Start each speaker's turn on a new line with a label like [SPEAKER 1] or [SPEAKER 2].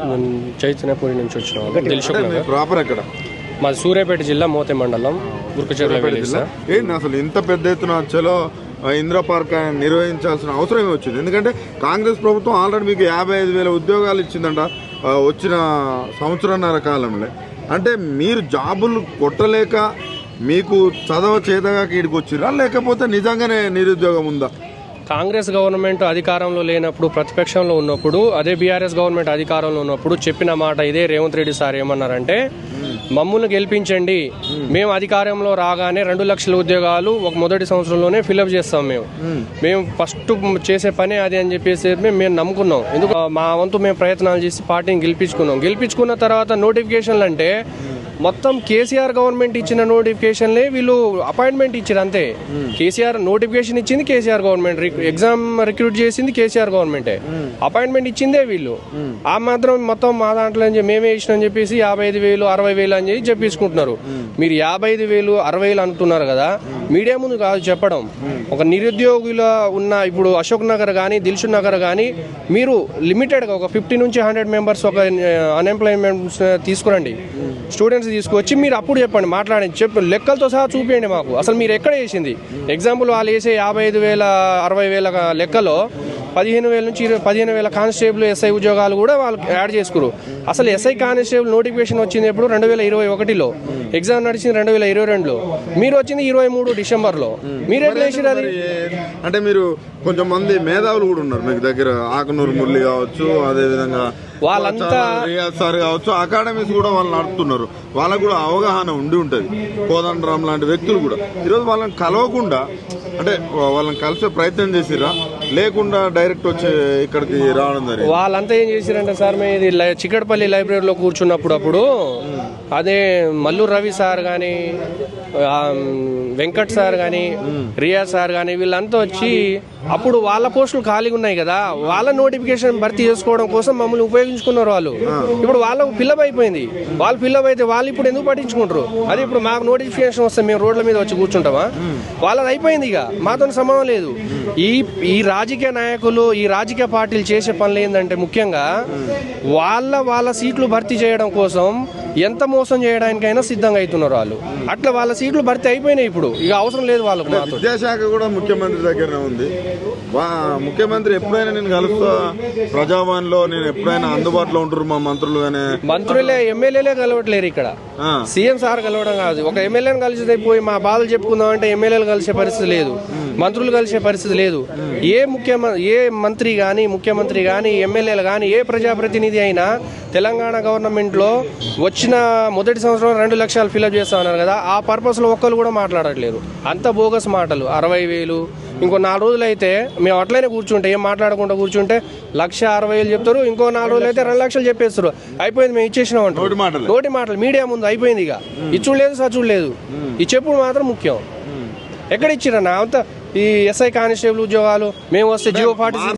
[SPEAKER 1] మేము చైతన్యపూరి నుంచి వచ్చినాం
[SPEAKER 2] మీ
[SPEAKER 1] నగర్
[SPEAKER 2] ప్రాపర్ ఎక్కడ?
[SPEAKER 1] మాది సూర్యాపేట జిల్లా మోతే మండలం గురుకుచెర్ల విలేజ్ సార్
[SPEAKER 2] ఏంటి అసలు ఇంత పెద్ద ఎత్తున చలో ఇందిరా పార్క్ ఆయన నిర్వహించాల్సిన అవసరం ఏమి వచ్చింది? ఎందుకంటే కాంగ్రెస్ ప్రభుత్వం ఆల్రెడీ మీకు యాభై ఐదు వేల ఉద్యోగాలు ఇచ్చిందంట వచ్చిన సంవత్సరంన్నర కాలంలో. అంటే మీరు జాబులు కొట్టలేక మీకు చదవ చేతగా ఈడికి వచ్చిరా లేకపోతే నిజంగానే నిరుద్యోగం ఉందా?
[SPEAKER 1] కాంగ్రెస్ గవర్నమెంట్ అధికారంలో లేనప్పుడు ప్రతిపక్షంలో ఉన్నప్పుడు అదే బీఆర్ఎస్ గవర్నమెంట్ అధికారంలో ఉన్నప్పుడు చెప్పిన మాట ఇదే రేవంత్ రెడ్డి సార్ ఏమన్నారంటే మమ్మల్ని గెలిపించండి. మేము అధికారంలో రాగానే రెండు లక్షల ఉద్యోగాలు ఒక మొదటి సంవత్సరంలోనే ఫిలప్ చేస్తాం మేము. మేము ఫస్ట్ చేసే పనే అది అని చెప్పేసి మేము నమ్ముకున్నాం. ఎందుకు? మా వంతు మేము ప్రయత్నాలు చేసి పార్టీని గెలిపించుకున్నాం. గెలిపించుకున్న తర్వాత నోటిఫికేషన్లు అంటే మొత్తం కేసీఆర్ గవర్నమెంట్ ఇచ్చిన నోటిఫికేషన్లే వీళ్ళు అపాయింట్మెంట్ ఇచ్చారు అంతే. కేసీఆర్ నోటిఫికేషన్ ఇచ్చింది కేసీఆర్ గవర్నమెంట్. ఎగ్జామ్ రిక్రూట్ చేసింది కేసీఆర్ గవర్నమెంటే. అపాయింట్మెంట్ ఇచ్చిందే వీళ్ళు. ఆ మాత్రం మొత్తం మా దాంట్లో మేమే ఇచ్చినని చెప్పేసి యాభై ఐదు వేలు అరవై వేలు అని చెప్పి చెప్పించుకుంటున్నారు మీరు యాభై ఐదు వేలు అరవై వేలు అంటున్నారు కదా మీడియా ముందు కాదు చెప్పడం. ఒక నిరుద్యోగుల ఉన్న ఇప్పుడు అశోక్ నగర్ కానీ దిల్షు నగర్ కానీ మీరు లిమిటెడ్గా ఒక ఫిఫ్టీ నుంచి హండ్రెడ్ మెంబర్స్ ఒక అన్ఎంప్లాయ్మెంట్ తీసుకురండి. స్టూడెంట్స్ తీసుకొచ్చి మీరు అప్పుడు చెప్పండి మాట్లాడండి చెప్పు లెక్కలతో సహా చూపించండి మాకు. అసలు మీరు ఎక్కడ వేసింది ఎగ్జాంపుల్ వాళ్ళు వేసే యాభై ఐదు వేల అరవై వేల లెక్కలో పదిహేను వేల నుంచి ఇరవై పదిహేను వేల కానిస్టేబుల్ ఎస్ఐ ఉద్యోగాలు కూడా వాళ్ళు యాడ్ చేసుకురు. అసలు ఎస్ఐ కానిస్టేబుల్ నోటిఫికేషన్ వచ్చింది ఎప్పుడు? రెండు వేల ఇరవై ఒకటిలో. ఎగ్జామ్ నడిచింది రెండు వేల ఇరవై రెండులో. మీరు వచ్చింది ఇరవై మూడు డిసెంబర్లో. మీరు వేసిరు అది?
[SPEAKER 2] అంటే మీరు కొంచెం మంది మేధావులు కూడా ఉన్నారు మీకు దగ్గర. ఆకనూరు మురళి కావచ్చు అదే విధంగా
[SPEAKER 1] వాళ్ళంతా-
[SPEAKER 2] సార్ కావచ్చు అకాడమీస్ కూడా వాళ్ళు నడుపుతున్నారు. వాళ్ళకు కూడా అవగాహన ఉండి ఉంటది. కోదండరామ్ లాంటి వ్యక్తులు కూడా. ఈరోజు వాళ్ళని కలవకుండా అంటే వాళ్ళని కలిసే ప్రయత్నం చేసిరా? లేకుండా డైరెక్ట్ వచ్చి ఇక్కడికి రావడం జరిగింది?
[SPEAKER 1] వాళ్ళంతా ఏం చేశారంటే సార్ మేము ఇది చిక్కడపల్లి లైబ్రరీలో కూర్చున్నప్పుడు అప్పుడు అదే మల్లు రవి సార్ కానీ వెంకట్ సార్ కానీ రియాజ్ సార్ కానీ వీళ్ళంతా వచ్చి అప్పుడు వాళ్ళ పోస్టులు ఖాళీగా ఉన్నాయి కదా వాళ్ళ నోటిఫికేషన్ భర్తీ చేసుకోవడం కోసం మమ్మల్ని ఉపయోగించుకున్నారు వాళ్ళు. ఇప్పుడు వాళ్ళకు ఫిల్అప్ అయిపోయింది. వాళ్ళు ఫిల్అప్ అయితే వాళ్ళు ఇప్పుడు ఎందుకు పట్టించుకుంటారు? అదే ఇప్పుడు మాకు నోటిఫికేషన్ వస్తే మేము రోడ్ల మీద వచ్చి కూర్చుంటామా? వాళ్ళది అయిపోయింది ఇక. మాతో సంబంధం లేదు. ఈ ఈ రాజకీయ నాయకులు ఈ రాజకీయ పార్టీలు చేసే పనులు ఏంటంటే ముఖ్యంగా వాళ్ళ వాళ్ళ సీట్లు భర్తీ చేయడం కోసం ఎంత మోసం చేయడానికైనా సిద్ధంగా అవుతున్నారు వాళ్ళు. అట్లా వాళ్ళ సీట్లు భర్తీ అయిపోయినాయి ఇప్పుడు. ఇక అవసరం లేదు వాళ్ళకు
[SPEAKER 2] విద్యాశాఖ కూడా ముఖ్యమంత్రి దగ్గరనే ఉంది. ముఖ్యమంత్రి ఎప్పుడైనా నేను కలుస్తా ప్రజావాణిలో నేను ఎప్పుడైనా అందుబాటులో ఉంటారు మా మంత్రులు కానీ
[SPEAKER 1] మంత్రులే ఎమ్మెల్యేలే కలవట్లేరు ఇక్కడ. సీఎం సార్ కలవడం కాదు. ఒక ఎమ్మెల్యేని కలిసి పోయి మా బాధలు చెప్పుకుందాం అంటే ఎమ్మెల్యేలు కలిసే పరిస్థితి లేదు. మంత్రులు కలిసే పరిస్థితి లేదు. ఏ ముఖ్యమంత్రి ఏ మంత్రి కానీ ముఖ్యమంత్రి కానీ ఎమ్మెల్యేలు కానీ ఏ ప్రజాప్రతినిధి అయినా తెలంగాణ గవర్నమెంట్లో వచ్చిన మొదటి సంవత్సరం రెండు లక్షలు ఫిలప్ చేస్తా ఉన్నారు కదా. ఆ పర్పస్లో ఒక్కరు కూడా మాట్లాడట్లేదు అంత బోగస్ మాటలు. అరవై వేలు ఇంకో నాలుగు రోజులు అయితే మేము అట్లనే కూర్చుంటే ఏం మాట్లాడకుండా కూర్చుంటే లక్ష అరవై వేలు చెప్తారు ఇంకో నాలుగు రోజులు అయితే రెండు లక్షలు చెప్పేస్తారు. అయిపోయింది మేము ఇచ్చేసినాం అంటారు
[SPEAKER 2] నోటి మాటలు.
[SPEAKER 1] మీడియా ముందు అయిపోయింది ఇక. ఇచ్చుడు సచ్చుడు లేదు ఈ చెప్పుడు మాత్రం ముఖ్యం. ఎక్కడ ఇచ్చిరన్నా? అంత ఈ ఎస్ఐ కానిస్టేబుల్ ఉద్యోగాలు మేము వస్తే జియో ఫార్టీ